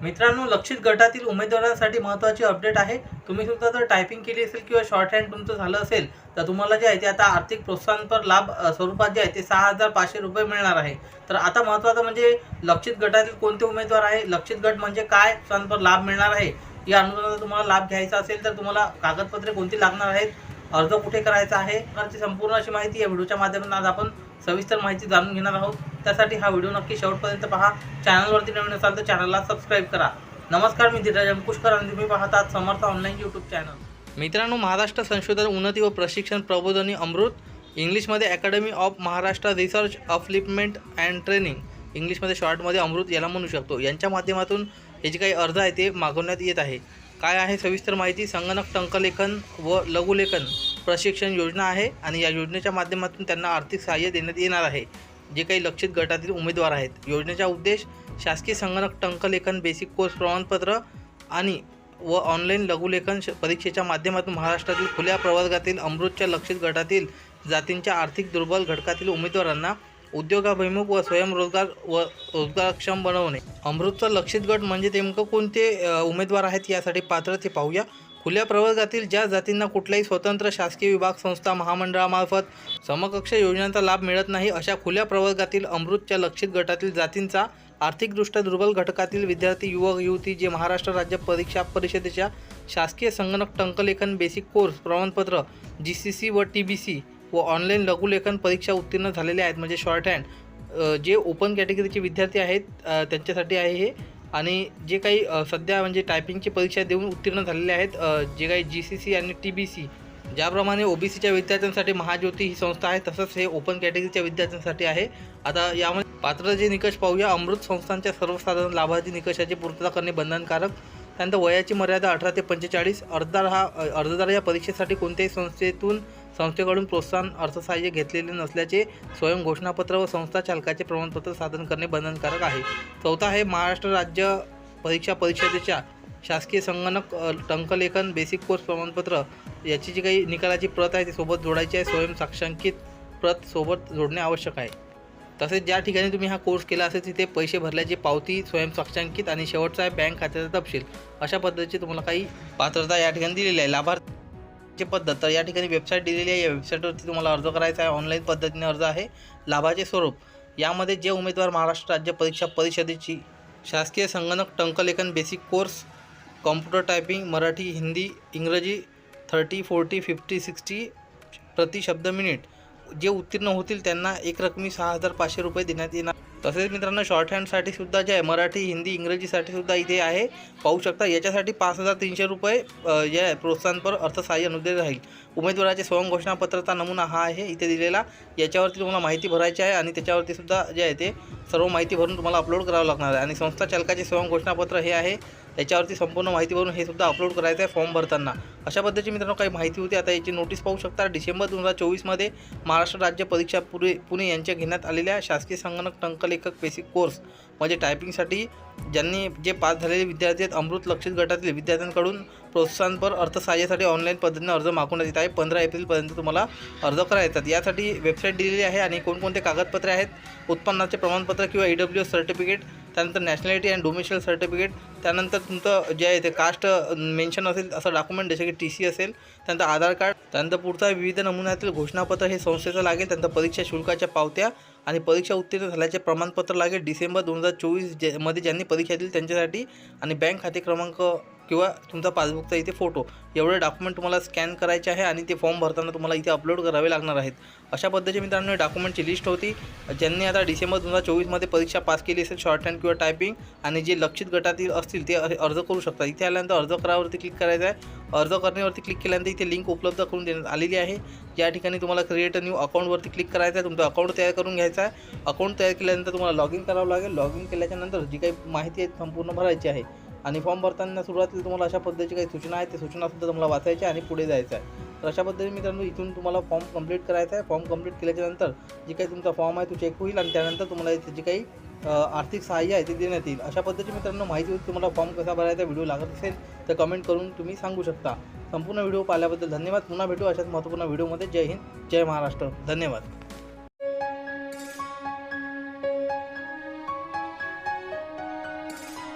मित्रांनो लक्षित गटातील उमेदवारांसाठी महत्त्वाची अपडेट आहे. तुम्ही सुद्धा जर टायपिंग केली असेल किंवा शॉर्ट हँड तुमचं झालं असेल तर तुम्हाला जे आहे ते आता आर्थिक प्रोत्साहनपर लाभ स्वरूपात जे आहे ते सहा हजार पाचशे रुपये मिळणार आहे. तर आता महत्त्वाचं म्हणजे लक्षित गटातील कोणते उमेदवार आहे? लक्षित गट म्हणजे काय? प्रोत्साहनपर लाभ मिळणार आहे. या अनुदानाचा तुम्हाला लाभ घ्यायचा असेल तर तुम्हाला कागदपत्रे कोणती लागणार आहेत? अर्ज कुठे करायचा आहे? प्रकारची संपूर्ण अशी माहिती या व्हिडिओच्या माध्यमातून आज आपण सविस्तर माहिती जाणून घेणार आहोत. त्यासाठी हा व्हिडिओ नक्की शेवटपर्यंत पहा. चॅनलवरती नवीन असाल तर चॅनलला सबस्क्राईब करा. नमस्कार मी धीरज अंकुशकर आणि तुम्ही पाहतात समर्थ ऑनलाईन यूट्यूब चॅनल मित्रांनो महाराष्ट्र संशोधन उन्नती व प्रशिक्षण प्रबोधनी अमृत इंग्लिशमध्ये academy of Maharashtra research upliftment and training इंग्लिशमध्ये शॉर्टमध्ये अमृत याला म्हणू शकतो. यांच्या माध्यमातून हे जे काही अर्ज आहे ते मागवण्यात येत आहे. काय आहे सविस्तर माहिती? संगणक टंकलेखन व लघुलेखन प्रशिक्षण योजना आहे आणि या योजनेच्या माध्यमातून त्यांना आर्थिक सहाय्य देण्यात येणार आहे. जे काही लक्षित गटातील उमेदवार आहेत. योजनेचा उद्देश शासकीय संगणक टंकलेखन बेसिक कोर्स प्रमाणपत्र आणि व ऑनलाईन लघुलेखन परीक्षेच्या माध्यमातून महाराष्ट्रातील खुल्या प्रवर्गातील अमृतच्या लक्षित गटातील जातींच्या आर्थिक दुर्बल घटकातील उमेदवारांना उद्योगाभिमुख व स्वयंरोजगार व रोजगारक्षम बनवणे. अमृतचा लक्षित गट म्हणजे नेमकं कोणते उमेदवार आहेत यासाठी पात्र ते पाहूया. खुल्या प्रवर्गातील ज्या जातींना कुठल्याही स्वतंत्र शासकीय विभाग संस्था महामंडळामार्फत समकक्ष योजनांचा लाभ मिळत नाही अशा खुल्या प्रवर्गातील अमृतच्या लक्षित गटातील जातींचा आर्थिकदृष्ट्या दुर्बल घटकातील विद्यार्थी युवक युवती जे महाराष्ट्र राज्य परीक्षा परिषदेच्या शासकीय संगणक टंकलेखन बेसिक कोर्स प्रमाणपत्र जी सी सी व टी बी सी व ऑनलाईन लघुलेखन परीक्षा उत्तीर्ण झालेले आहेत. म्हणजे शॉर्ट हँड जे ओपन कॅटेगरीचे विद्यार्थी आहेत त्यांच्यासाठी आहे हे आणि जे काही सध्या म्हणजे टायपिंगची परीक्षा देऊन उत्तीर्ण झालेले आहेत जे काही जी सी सी आणि टी बी सी ज्याप्रमाणे ओबीसीच्या विद्यार्थ्यांसाठी महाज्योती ही संस्था आहे तसंच हे ओपन कॅटेगरीच्या विद्यार्थ्यांसाठी आहे. आता यामध्ये पात्रतेचे निकष पाहूया अमृत संस्थांच्या सर्वसाधारण लाभार्थी निकषाची पूर्तता करणे बंधनकारक त्यानंतर वयाची मर्यादा अठरा ते पंचेचाळीस. अर्जदार हा अर्जदार या परीक्षेसाठी कोणत्याही संस्थेतून संस्थेकडून प्रोत्साहन अर्थसहाय्य घेतलेले नसल्याचे स्वयं घोषणापत्र व संस्था चालकाचे प्रमाणपत्र सादर करणे बंधनकारक आहे. चौथा आहे महाराष्ट्र राज्य परीक्षा परिषदेच्या शासकीय संगणक टंकलेखन बेसिक कोर्स प्रमाणपत्र. याची जी काही निकालाची प्रत आहे ती सोबत जोडायची आहे. स्वयं साक्षांकित प्रत सोबत जोडणे आवश्यक आहे. तसेच ज्या ठिकाणी तुम्ही हा कोर्स केला असेल तिथे पैसे भरल्याची पावती स्वयंसाक्षांकित आणि शेवटचा आहे बँक खात्याचा तपशील. अशा पद्धतीची तुम्हाला काही पात्रता या ठिकाणी दिलेली आहे. लाभार्थीची पद्धत तर या ठिकाणी वेबसाईट दिलेली आहे. या वेबसाईटवरती तुम्हाला अर्ज करायचा आहे. ऑनलाईन पद्धतीने अर्ज आहे. लाभाचे स्वरूप. यामध्ये जे उमेदवार महाराष्ट्र राज्य परीक्षा परिषदेची शासकीय संगणक टंकलेखन basic course computer typing Marathi Hindi इंग्रजी थर्टी फोर्टी फिफ्टी सिक्स्टी प्रति शब्द मिनिट जे उत्तीर्ण होतील त्यांना एक रकमी सहा हजार पाचशे रुपये देण्यात येणार. तसेच मित्रांनो शॉर्ट हँडसाठी सुद्धा जे आहे मराठी हिंदी इंग्रजीसाठी सुद्धा इथे आहे. पाहू शकता याच्यासाठी पाच हजार तीनशे रुपये जे आहे प्रोत्साहनपर अर्थसहाय्य अनुदान राहील. उमेदवाराचे स्वयंघोषणापत्राचा नमुना हा आहे इथे दिलेला. याच्यावरती तुम्हाला माहिती भरायची आहे आणि त्याच्यावरती सुद्धा जे आहे ते सर्व माहिती भरून तुम्हाला अपलोड करावं लागणार आहे. आणि संस्था चालकाचे स्वयं घोषणापत्र हे आहे. त्याच्यावरती संपूर्ण माहिती भरून हे सुद्धा अपलोड करायचं आहे फॉर्म भरताना. अशा पद्धतीची मित्रांनो काही माहिती होती. आता याची नोटीस पाहू शकता. डिसेंबर दोन हजार चोवीसमध्ये महाराष्ट्र राज्य परीक्षा पुणे पुणे यांच्या घेण्यात आलेल्या शासकीय संगणक टंकलेखक बेसिक कोर्स म्हणजे टायपिंगसाठी ज्यांनी जे पास झालेले विद्यार्थी आहेत अमृत लक्षित गटातील विद्यार्थ्यांकडून प्रोत्साहनपर अर्थसहाय्यासाठी ऑनलाईन पद्धतीने अर्ज मागवण्यात येत आहे. पंधरा एप्रिलपर्यंत तुम्हाला अर्ज करायचा. यासाठी वेबसाईट दिलेली आहे आणि कोणकोणते कागदपत्रे आहेत उत्पन्नाचे प्रमाणपत्र किंवा ई डब्ल्यू सर्टिफिकेट त्यानंतर नॅशनॅलिटी अँड डोमिशियल सर्टिफिकेट त्यानंतर तुमचं जे आहे ते कास्ट मेन्शन असेल असं डॉक्युमेंट जसे की टी सी असेल त्यानंतर आधार कार्ड त्यानंतर पुढचा विविध नमुन्यातील घोषणापत्र हे संस्थेचं लागेल त्यानंतर परीक्षा शुल्काच्या पावत्या आणि परीक्षा उत्तीर्ण झाल्याचे प्रमाणपत्र लागेल डिसेंबर दोन हजार चोवीस जे मध्ये ज्यांनी परीक्षा दिली त्यांच्यासाठी आणि बँक खाते क्रमांक किंवा तुमचा पासबुकचा इथे फोटो एवढे डॉक्युमेंट तुम्हाला स्कॅन करायचे आहे आणि ते फॉर्म भरताना तुम्हाला इथे अपलोड करावे लागणार आहेत. अशा पद्धतीची मित्रांनो डॉक्युमेंटची लिस्ट होती ज्यांनी आता डिसेंबर दोन हजार चोवीसमध्ये परीक्षा पास केली असेल शॉर्ट हँड किंवा टायपिंग आणि जे लक्षित गटातील असतील ते अर्ज करू शकतात इथे आल्यानंतर अर्ज करावरती क्लिक करायचं आहे. अर्ज करण्यावरती क्लिक केल्यानंतर इथे लिंक उपलब्ध करून देण्यात आलेली आहे. या ठिकाणी तुम्हाला क्रिएट अ न्यू अकाउंटवरती क्लिक करायचं आहे. तुमचं अकाउंट तयार करून घ्यायचा आहे. अकाउंट तयार केल्यानंतर तुम्हाला लॉग इन करावं लागेल. लॉग इन केल्याच्यानंतर जी काही माहिती आहे संपूर्ण भरायची आहे. आणि फॉर्म भरताना सुरुवातीला तुम्हाला अशा पद्धतीची काही सूचना आहे त्या सूचनासुद्धा तुम्हाला वाचायच्या आणि पुढे जायचं आहे. तर अशा पद्धतीने मित्रांनो इथून तुम्हाला फॉर्म कंप्लीट करायचा आहे. फॉर्म कंप्लीट केल्याच्यानंतर जे काही तुमचा फॉर्म आहे तो चेक होईल आणि त्यानंतर तुम्हाला त्याची काही आर्थिक सहाय्य आहे ते देण्यात येईल. अशा पद्धतीची मित्रांनो माहिती होती तुम्हाला फॉर्म कसा भरायचा व्हिडिओ लागत असेल तर कमेंट करून तुम्ही सांगू शकता. संपूर्ण व्हिडिओ पाहिल्याबद्दल धन्यवाद. पुन्हा भेटू अशाच महत्त्वपूर्ण व्हिडिओमध्ये जय हिंद जय महाराष्ट्र. धन्यवाद.